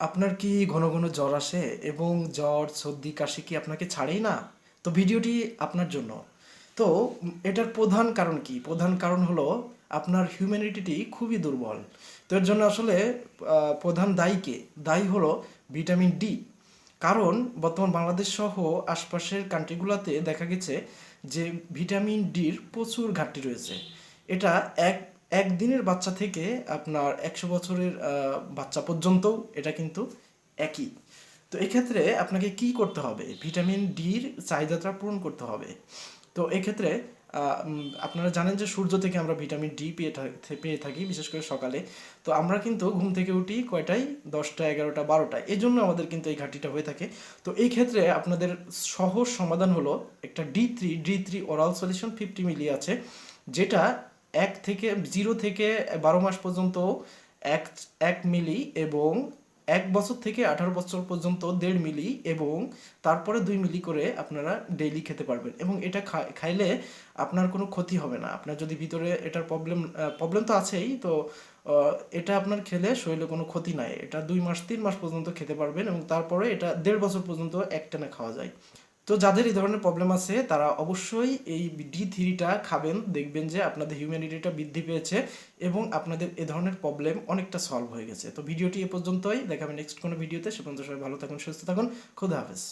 আপনার কি ঘন ঘন জ্বর আসে এবং জ্বর, সর্দি, কাশি কি আপনাকে ছাড়েই না? তো ভিডিওটি আপনার জন্য। তো এটার প্রধান কারণ কি? প্রধান কারণ হলো আপনার হিউম্যানিটিটি খুবই দুর্বল। তো এর জন্য আসলে প্রধান দায়ী কে? দায়ী হলো ভিটামিন ডি কারণ বর্তমান বাংলাদেশ সহ আশপাশের কান্ট্রিগুলোতে দেখা গেছে যে ভিটামিন ডির প্রচুর ঘাটতি রয়েছে। এটা এক একদিনের বাচ্চা থেকে আপনার একশো বছরের বাচ্চা পর্যন্তও এটা কিন্তু একই। তো এক্ষেত্রে আপনাকে কি করতে হবে? ভিটামিন ডির চাহিদাটা পূরণ করতে হবে। তো এক্ষেত্রে আপনারা জানেন যে সূর্য থেকে আমরা ভিটামিন ডি পেয়ে পেয়ে থাকি, বিশেষ করে সকালে। তো আমরা কিন্তু ঘুম থেকে উঠি কয়টায়? দশটা, এগারোটা, বারোটায়। এই জন্য আমাদের কিন্তু এই ঘাটতিটা হয়ে থাকে। তো এই ক্ষেত্রে আপনাদের সহজ সমাধান হলো একটা D three D three oral solution fifty milli আছে, যেটা এক থেকে জিরো থেকে বারো মাস পর্যন্ত এক এক মিলি এবং এক বছর থেকে আঠারো বছর পর্যন্ত দেড় মিলি এবং তারপরে দুই মিলি করে আপনারা ডেইলি খেতে পারবেন এবং এটা খাইলে আপনার কোনো ক্ষতি হবে না। আপনার যদি ভিতরে এটার প্রবলেম প্রবলেম তো আছেই, তো এটা আপনার খেলে শরীরে কোনো ক্ষতি নাই। এটা দুই মাস, তিন মাস পর্যন্ত খেতে পারবেন এবং তারপরে এটা দেড় বছর পর্যন্ত একটানা খাওয়া যায়। তো যাদের এই ধরনের প্রবলেম আছে, তারা অবশ্যই এই ডি থ্রিটা খাবেন, দেখবেন যে আপনাদের হিউম্যানিটিটা বৃদ্ধি পেয়েছে এবং আপনাদের এ ধরনের প্রবলেম অনেকটা সলভ হয়ে গেছে। তো ভিডিওটি এ পর্যন্তই দেখাবেন নেক্সট কোনো ভিডিওতে সে পর্যন্ত সবাই ভালো থাকুন, সুস্থ থাকুন। খুদা হাফেজ।